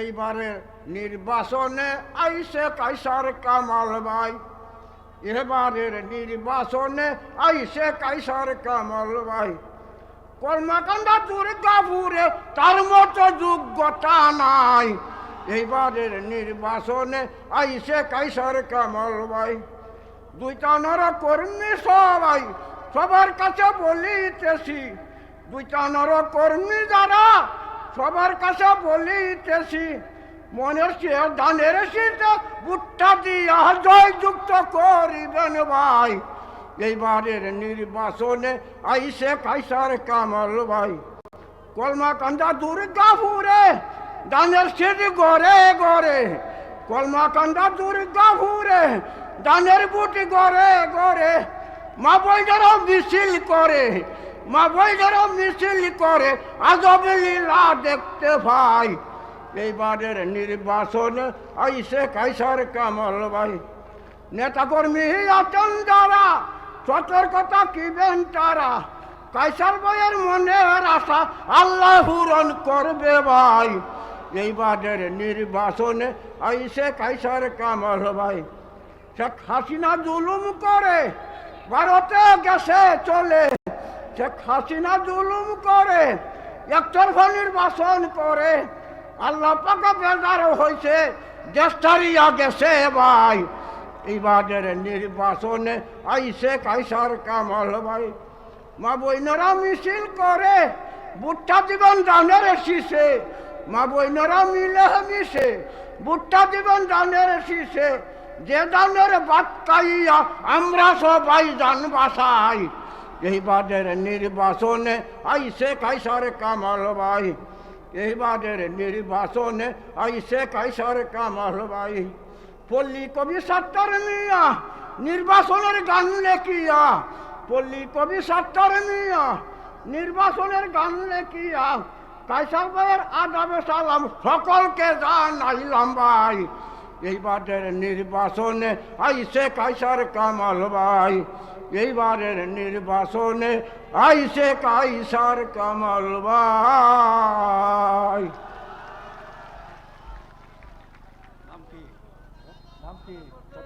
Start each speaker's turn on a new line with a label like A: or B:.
A: এইবারে নির্বাচনে আইসে কাইসার কামাল ভাই। এবারের নির্বাচনে আইসে কাইসার কামাল ভাই। কর্মাকাণ্ডা দুর্গাপুরে তার মতো যোগ্যতা নাই। এইবারের নির্বাচনে আইসে কাইসার কামাল ভাই। দুইটা নর কর্মী সবাই সবার কাছে বলিতেছি দুইটা নর কর্মী যারা সবার কাছে বলিতেছি, মনের দানের শীতে বুটটা দিয়া জয়যুক্ত করিবেন ভাই। এইবারের নির্বাচনে আইসে কাইসার কামাল ভাই। কলমাকান্দা দুর্গাপুরে, দানের শীত গড়ে গড়ে। কলমাকান্দা দুর্গাপুরে, দানের বুটি গড়ে গড়ে। মা বৈদারও মিছিল করে মা বৈদারও মিছিল করে আজব লীলা দেখতে ভাই এইবারের নির্বাচনে আইসে কাইসার কামাল ভাই। নেতাকর্মী আছেন যারা, সতর্কতা কিবেন তারা। কাইসার বইয়ের মনের আশা আল্লাহ পূরণ করবে ভাই। এইবারের নির্বাচনে আইসে কাইসার কামাল ভাই। শেখ হাসিনা জুলুম করে, ভারতে গেছে চলে। শেখ হাসিনা জুলুম করে, একতরফা নির্বাচন করে। আল্লাহ পাকা বেজার হয়েছে দেশ গেছে ভাই। এইবারের নির্বাচনে আইসে কাইসার কামাল ভাই। মা বইনরা মিছিল করে, বুট্টা জীবন দানের শীষে। মা বইনরা মিলে মিশে, বুট্টা জীবন দানের শীষে। যে দানের বাক্কাইয়া আমরা সবাই জান বাসাই। এইবারের নির্বাচনে আইসে কাইসার কামাল ভাই এইবারের নির্বাচনে আইসে কাইসার কামাল ভাই পল্লী কবি সাত্তার মিয়া নির্বাচনের গান লেখিয়া পল্লী কবি সাত্তার মিয়া নির্বাচনের গান লেখিয়া কাইসার ভাইয়ের আদাবে সালাম সকলকে জানাইলাম ভাই এইবারের নির্বাচনে আইসে কাইসার কামাল ভাই এইবারের নির্বাচনে আইসে কাইসার কামাল ভাই নাম কি নাম কি সত্তর